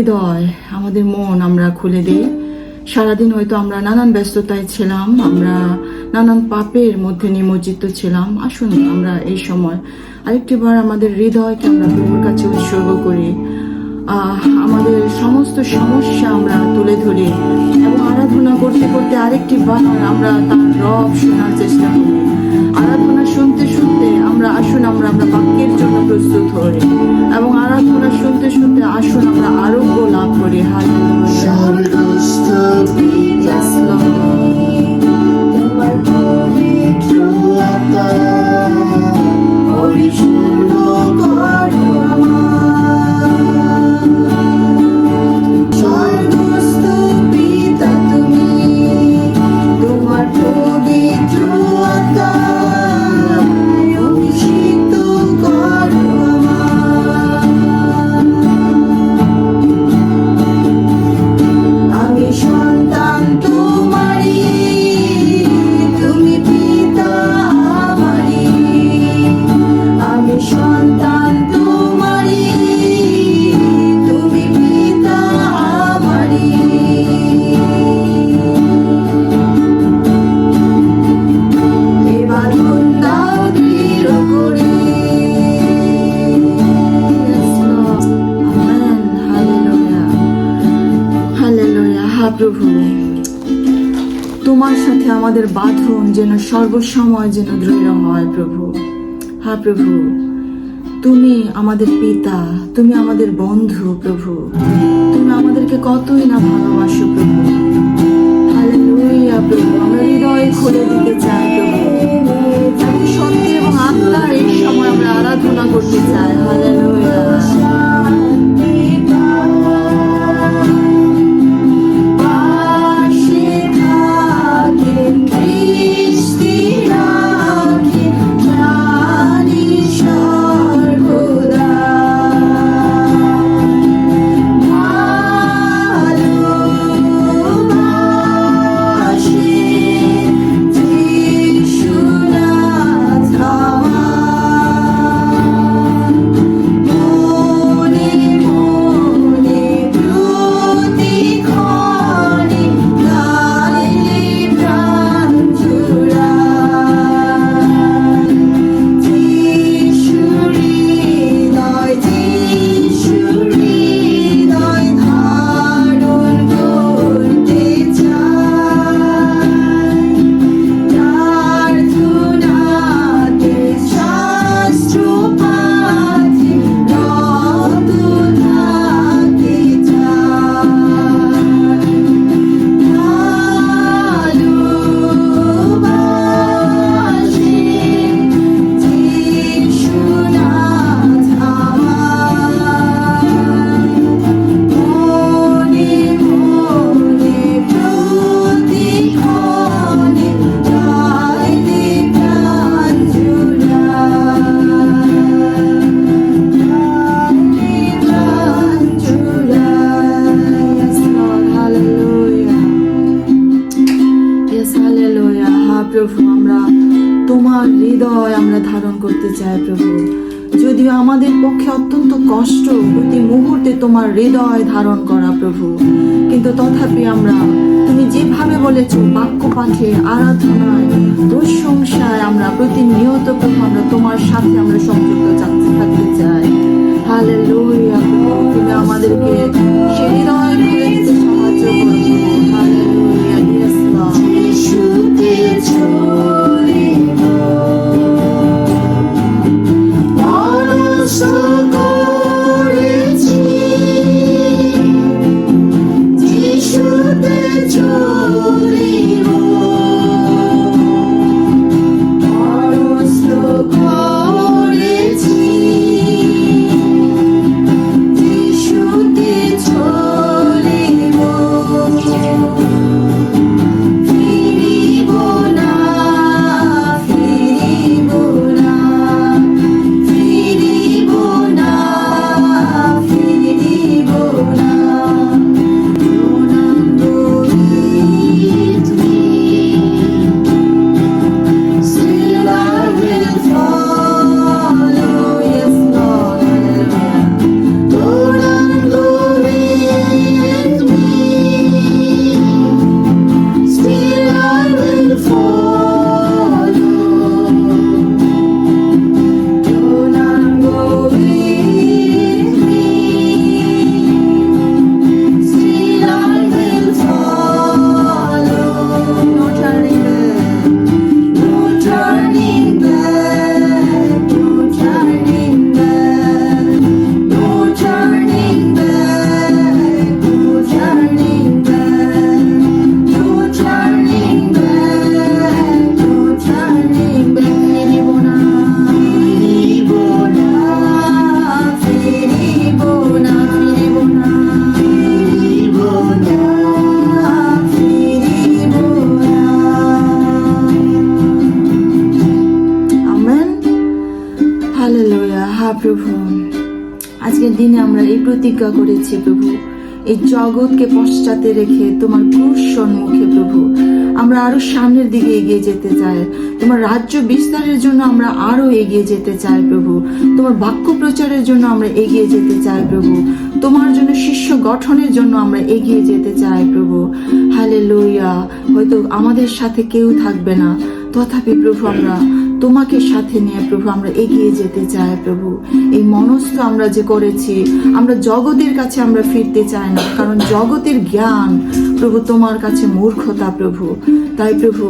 হৃদয়, আমাদের মন আমরা খুলে দিই। সারাদিন হয়তো আমরা নানান ব্যস্ততায় ছিলাম, আমরা নানান পাপের মধ্যে নিমজ্জিত ছিলাম। আসুন আমরা এই সময় আরেকটিবার আমাদের হৃদয়কে আমরা প্রভুর কাছে উৎসর্গ করি। আমাদের সমস্ত সমস্যা আমরা তুলে ধরি এবং আরাধনা করতে করতে আরেকটি বার আমরা তার রব শোনার চেষ্টা করি। আরাধনা শুনতে শুনতে আমরা আসুন আমরা আমরা বাক্যের জন্য প্রস্তুত হই। এবং আরাধনা শুনতে শুনতে আসুন আমরা আরোগ্য লাভ করি। হালেলুয়া। যেন সর্বসময় যেন দৃঢ় হয় প্রভু। হা প্রভু, তুমি আমাদের পিতা, তুমি আমাদের বন্ধু প্রভু। তুমি আমাদেরকে কতই না ভালোবাসো প্রভু। প্রতি মুহূর্তে তোমার হৃদয় ধারণ করা প্রভু। কিন্তু তথাপি আমরা, তুমি যেভাবে বলেছ, বাক্য পাঠে, আরাধনায়, প্রশংসায় আমরা প্রতিনিয়ত প্রভু, আমরা তোমার সাথে আমরা সংযুক্ত থাকতে চাই। হালে তুমি আমাদেরকে সেই হৃদয় প্রতিজ্ঞা করেছি প্রভু। এই জগৎকে পশ্চাতে রেখে তোমার ক্রুশ সম্মুখে প্রভু, আমরা আরও সামনের দিকে এগিয়ে যেতে চাই। তোমার রাজ্য বিস্তারের জন্য আমরা আরও এগিয়ে যেতে চাই প্রভু। তোমার বাক্য প্রচারের জন্য আমরা এগিয়ে যেতে চাই প্রভু। তোমার জন্য শিষ্য গঠনের জন্য আমরা এগিয়ে যেতে চাই প্রভু। হালে লইয়া হয়তো আমাদের সাথে কেউ থাকবে না। তথাপি প্রভু আমরা তোমাকে সাথে নিয়ে প্রভু, আমরা এগিয়ে যেতে চাই প্রভু। এই মনস্থ আমরা যে করেছি, আমরা জগতের কাছে আমরা ফিরতে চাই না, কারণ জগতের জ্ঞান প্রভু তোমার কাছে মূর্খতা প্রভু। তাই প্রভু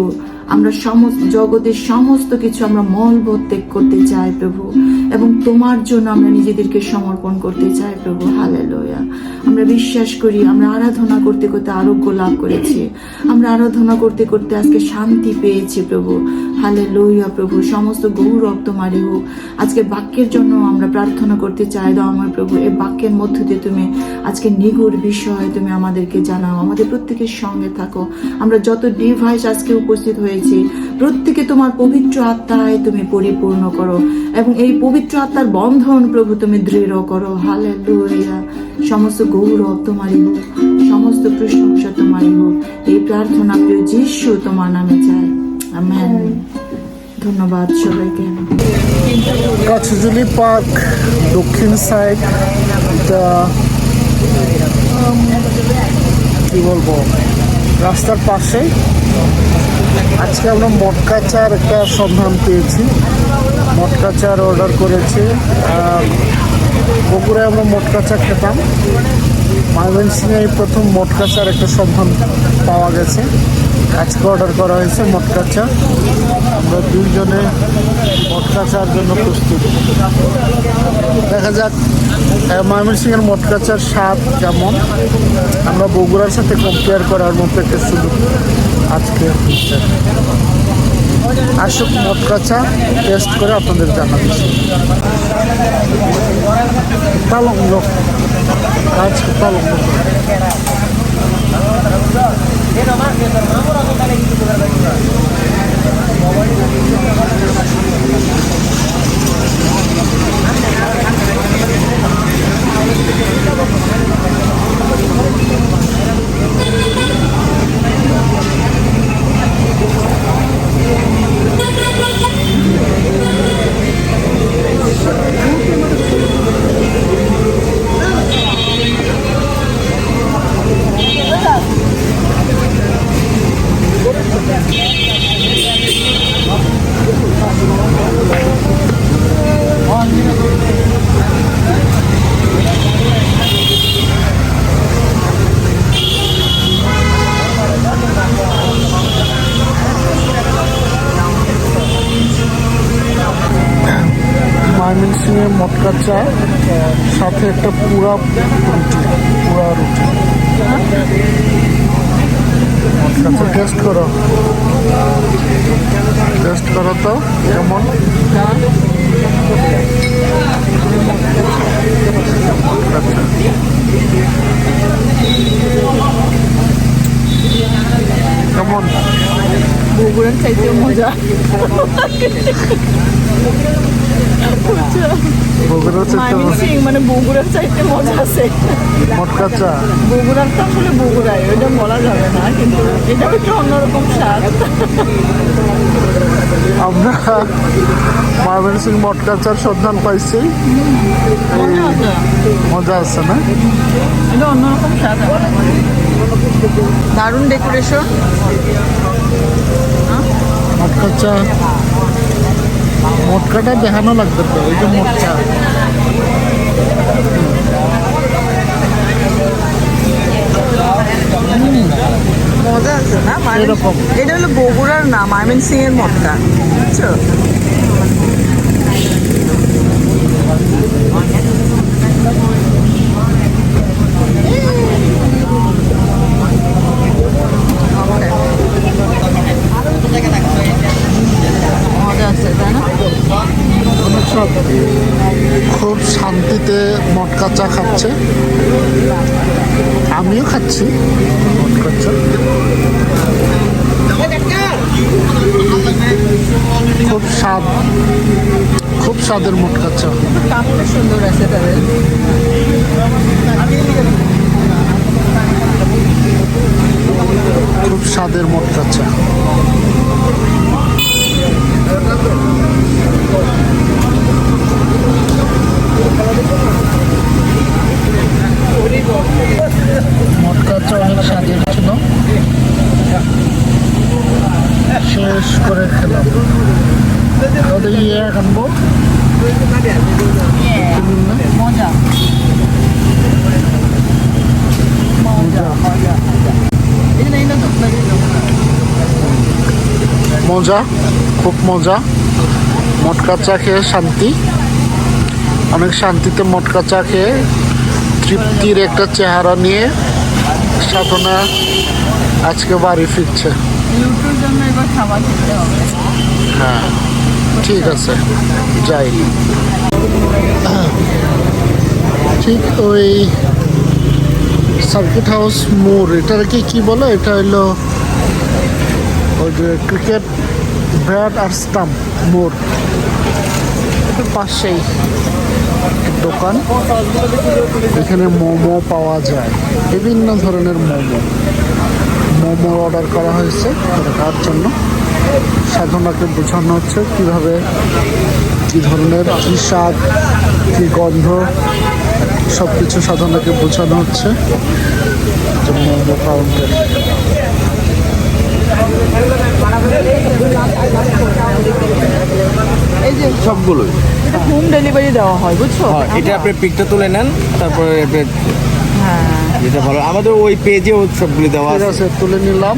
আমরা সমস্ত, জগতের সমস্ত কিছু আমরা মলবোধ ত্যাগ করতে চাই প্রভু। এবং তোমার জন্য আমরা নিজেদেরকে সমর্পণ করতে চাই প্রভু। হালেলুয়া। আমরা বিশ্বাস করি, আমরা আরাধনা করতে করতে আরোগ্য লাভ করেছি। আমরা আরাধনা করতে করতে আজকে শান্তি পেয়েছি প্রভু। হালে লইয়া প্রভু। সমস্ত গৌরব তোমারই হোক। আজকে বাক্যের জন্য আমরা প্রার্থনা করতে চাই দয়াময় প্রভু। এই বাক্যের মধ্য দিয়ে তুমি আজকে নিগুড় বিষয় তুমি আমাদেরকে জানাও। আমাদের প্রত্যেকের সঙ্গে থাকো। আমরা যত ডিভাইস আজকে উপস্থিত হয়েছি। প্রত্যেকে তোমার পবিত্র আত্মায় তুমি পরিপূর্ণ করো এবং এই পবিত্র আত্মার বন্ধন প্রভু তুমি দৃঢ় করো। হালে সমস্ত গৌরব তোমারই হোক, সমস্ত প্রশংসা তোমারই হোক। এই প্রার্থনা প্রিয় যিশু তোমার নামে চাই। আমেন। ধন্যবাদ সবাইকে। পার্ক, দক্ষিণ সাইড কি বলব? রাস্তার পাশে আজকে আমরা মটকা চার একটা সন্ধান পেয়েছি। মটকা চার অর্ডার করেছি। বগুড়ায় আমরা মটকা চা খেতাম। ময়মনসিংহে এই প্রথম মটকা চার একটা সন্ধান পাওয়া গেছে। আজকে অর্ডার করা হয়েছে মটকা চা আমরা দুইজনে মটকা চার জন্য প্রস্তুত। দেখা যাক ময়মনসিংহের মটকা চার স্বাদ কেমন? আমরা বগুড়ার সাথে কম্পেয়ার করার মতো একটা সুযোগ আজকে আসুক মটকা চা টেস্ট করে আপনাদের জানাচ্ছি। পালঙ্গ কাজ পালঙ্গ ময়মনসিংহে একটা পুরা রুটি পুরা রুটি চা টেস্ট করো। টেস্ট করো তো কেমন? কেমন? বগুড়ার চাইতে মজা। বগুড়া মানে বগুড়ার চাইতে মজা আছে। মটকা চা। বগুড়ার তো আসলে বগুড়ায় ওইটা বলা যাবে না কিন্তু এটা একটু অন্যরকম স্বাদ। আমরা ময়মনসিং মটকা চার সন্ধান পাইছি। মজা আছে। না? এটা অন্যরকম স্বাদ। দারুণ ডেকোরেশন মটকা চা। মটকাটা দেখানো লাগবে তো ওই যে মটকা মজা আছে না? মানে এরকম। এটা হলো বগুড়ার না ময়মন সিং এর মটকা বুঝছ? মজা আছে তাই না? সব খুব শান্তিতে মটকা চা খাচ্ছে। আমিও খাচ্ছি। মটকা চা খুব স্বাদ। খুব খুব স্বাদের মোটকা চা। সুন্দর আছে তাদের। খুব স্বাদের মোটকা চা মটকা চা অনেক স্বাদের ছিল। শেষ করে খেলাম। ওদের ইয়ে মজা খুব মজা। মটকা চা খেয়ে শান্তি। অনেক শান্তিতে মটকা চা খেয়ে তৃপ্তির একটা চেহারা নিয়ে সাধনা আজকে বাড়ি ফিরছে। হ্যাঁ ঠিক আছে যাই। ঠিক ওই সার্কিট হাউস মোড় এটাকে কি বলে? এটা হলো ওই যে ক্রিকেট ব্যাট আর স্টাম্প এটা পাশেই। দোকান। এখানে মোমো পাওয়া যায়। বিভিন্ন ধরনের মোমো। মোমো অর্ডার করা হয়েছে তার জন্য। সাধনাকে বোঝানো হচ্ছে কীভাবে কি ধরনের কি স্বাদ কি গন্ধ সব কিছু সাধনাকে বোঝানো হচ্ছে। মোমো কাউন্টার এই যে সবগুলোই। হোম ডেলিভারি দেওয়া হয় বুঝছ? হ্যাঁ এটা আপনি পিকটা তুলে নেন তারপরে হ্যাঁ। যেটা ভালো। আমাদের ওই পেজেও সবগুলি দেওয়া আছে। তুলে নিলাম।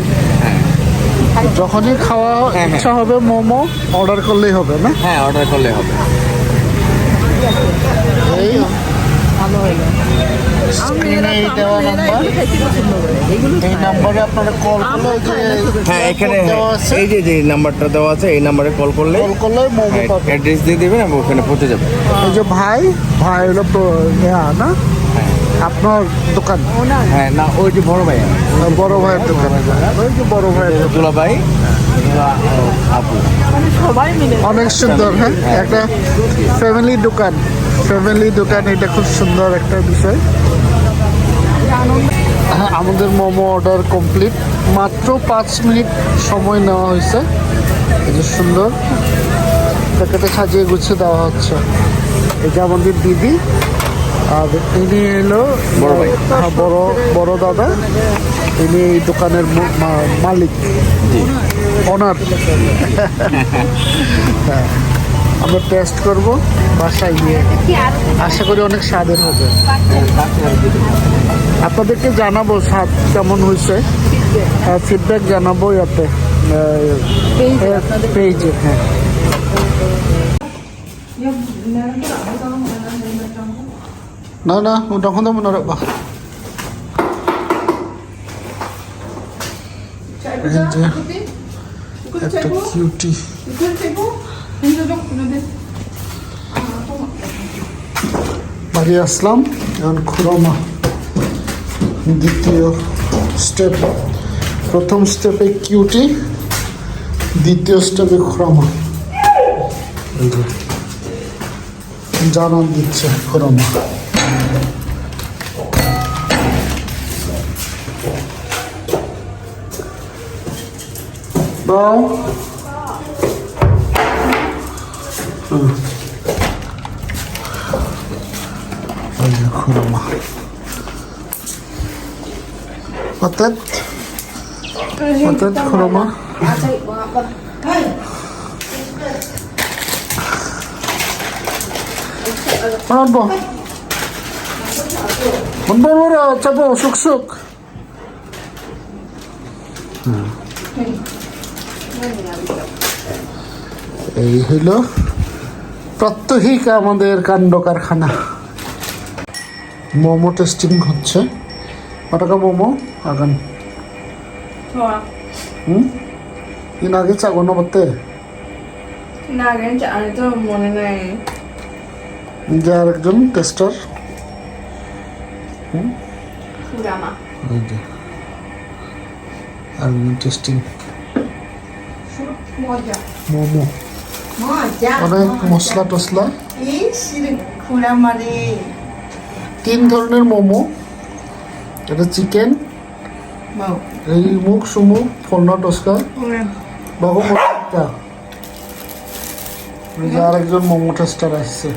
যখনই খাওয়া হ্যাঁ, হ্যাঁ। ইচ্ছা হবে মোমো অর্ডার করলেই হবে না? হ্যাঁ অর্ডার করলে হবে। এই ভালো হয়ে গেল। স্ক্রিনে দেওয়া নাম্বার। এই নাম্বারে আপনারা কল করলে হ্যাঁ এখানে দেওয়া আছে। এই যে যে নাম্বারটা দেওয়া আছে এই নাম্বারে কল করলে কল করলে মোমো অ্যাড্রেস দিয়ে দেবেন এবং ওখানে পৌঁছে যাবে। এই যে ভাই ভাই হলো না? আপনার দোকান। হ্যাঁ না ওই যে বড় ভাই বড় ভাইয়ের দোকান। ওই যে বড় ভাইয়ের। দুলা ভাই আপু মানে সবাই মিলে। অনেক সুন্দর হ্যাঁ? একটা ফ্যামিলি দোকান। ফ্যামিলি দোকান এটা খুব সুন্দর একটা বিষয়। হ্যাঁ আমাদের মোমো অর্ডার কমপ্লিট। মাত্র পাঁচ মিনিট সময় নেওয়া হয়েছে। এই যে সুন্দর প্যাকেটে সাজিয়ে গুছিয়ে দেওয়া হচ্ছে। এটা আমাদের দিদি আর ইনি এলো বড়। হ্যাঁ, বড় দাদা। ইনি এই দোকানের মালিক। ওনার হ্যাঁ আমরা টেস্ট করব বাসায় গিয়ে। আশা করি অনেক স্বাদের হবে। আপনাদেরকে জানাব স্বাদ কেমন হয়েছে। ফিডব্যাক জানাব ইয়াতে। পেজে হ্যাঁ। না না তখন তো মনে রাখবা একটা কিউটি বাড়ি আসলাম এখন খুরমা দ্বিতীয় স্টেপ প্রথম স্টেপে কিউটি দ্বিতীয় স্টেপে যে জানান দিচ্ছে খুরমা। দাও চাপো সুখ সুখ এই হইল প্রত্যহিক আমাদের কাণ্ড কারখানা। মোমো টেস্টিং হচ্ছে। কটাকা মোমো আগান। আগে চাগো না বলতে না মনে নাই যে আরেকজন টেস্টার আরেকজন টেস্টিং মোমো অনেক মশলা টসলা তিন ধরনের মোমো এটা চিকেন এই মুখ সুমুখ ফলনা টসকা বাবু এই যে আরেকজন মোমো টেস্টার আসছে.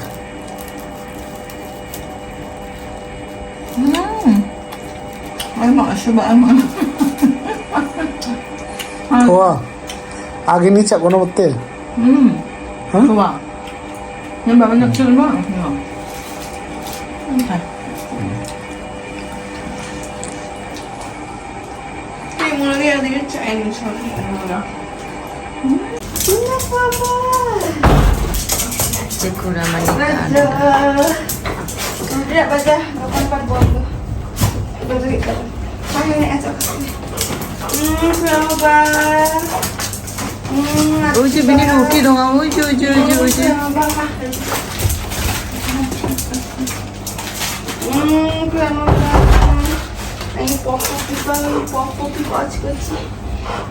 খোয়া আগে নিচে কোনো Hmm. Hah? Kuha. Yan ba? and the chocolate and water. Mm -hmm. Tidak baca, bapak-bapak tu Bapak-bapak Saya nak Hmm, selamat Hmm, selamat Hmm, selamat Hmm, selamat Hmm, selamat Hmm, selamat Hmm, selamat Hmm, selamat Hmm, selamat Hmm,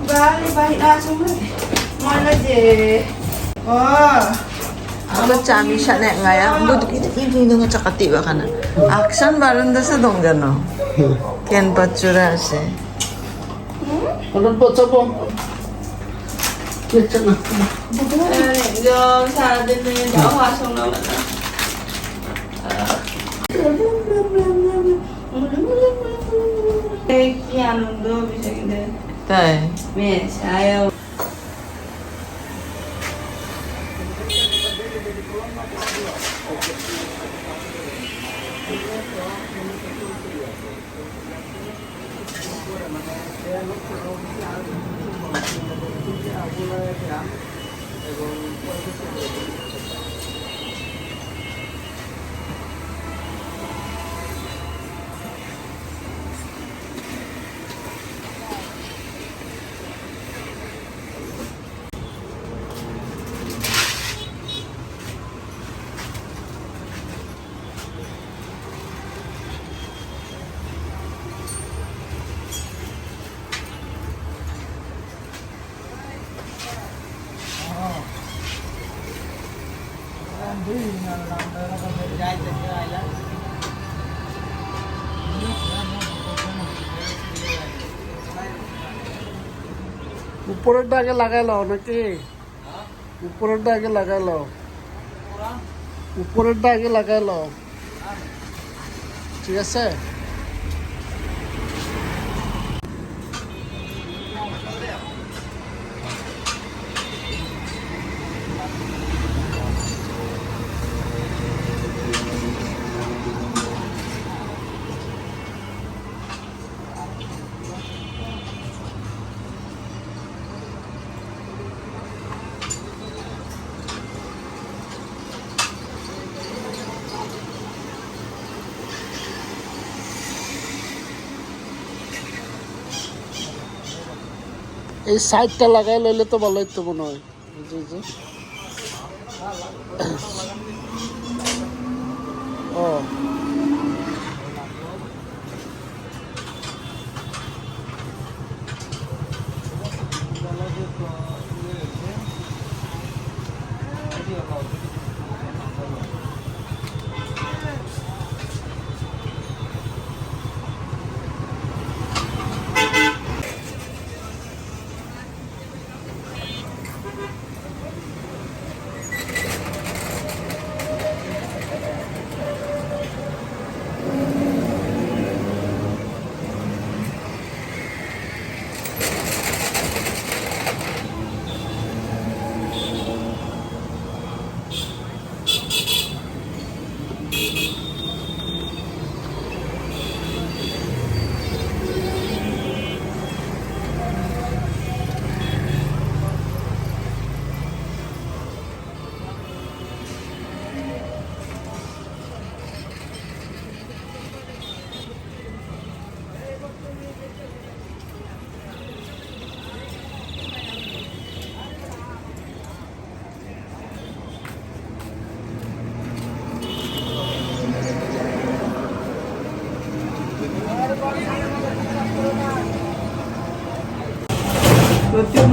Balik balik dah semua. Mana je? Oh. Ano cha mi sha ne nga ya. Bu du kit kit ni nga cha kati ba lah kana. Action balun da sa dong jano. Ken pa chura se. Kon pa cha po. Kit cha na. Bu du. Eh, yo sa de ne da wa song na ba na. Eh, piano do bi sa 对。面颊要 উপরেরটা আগে লাগাই লও নাকি? উপরেরটা আগে লাগাই লও। উপরেরটা আগে লাগাই লও। ঠিক আছে? এই সাইডটা লাগাই লইলে তো ভালো হইতো মনে হয়।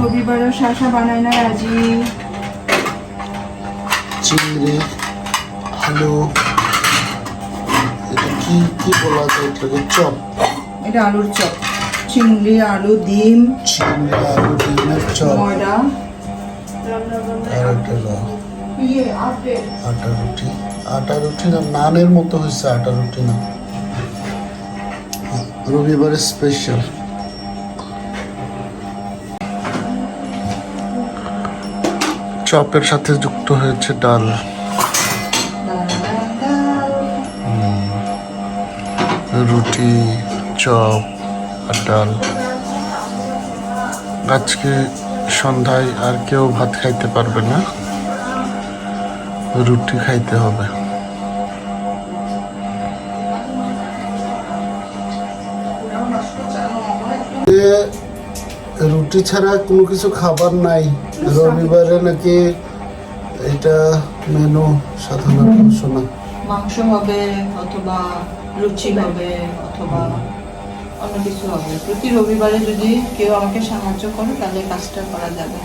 শাসা বানায় না আজি চিংড়ি আলু এটা কি কি বলা যায় এটাকে? চপ। এটা আলুর চপ। চিংড়ি আলু ডিম। চিংড়ি আলু ডিমের চপ। ময়দা। আর একটা ইয়ে আটা। রুটি। আটা রুটি না নানের মতো হয়েছে আটা রুটি না। রবিবারের স্পেশাল চপের সাথে যুক্ত হয়েছে ডাল। রুটি, চপ আর ডাল। আজকে সন্ধ্যায় আর কেউ ভাত খাইতে পারবে না। রুটি খাইতে হবে। রুটি ছাড়া কোনো কিছু খাবার নাই। রবিবারে নাকি এটা মেনু সাধারণত শোনা মাংস হবে অথবা লুচি হবে অথবা অন্য কিছু হবে। প্রতি রবিবারে যদি কেউ আমাকে সাহায্য করে তাহলে কাজটা করা যাবে।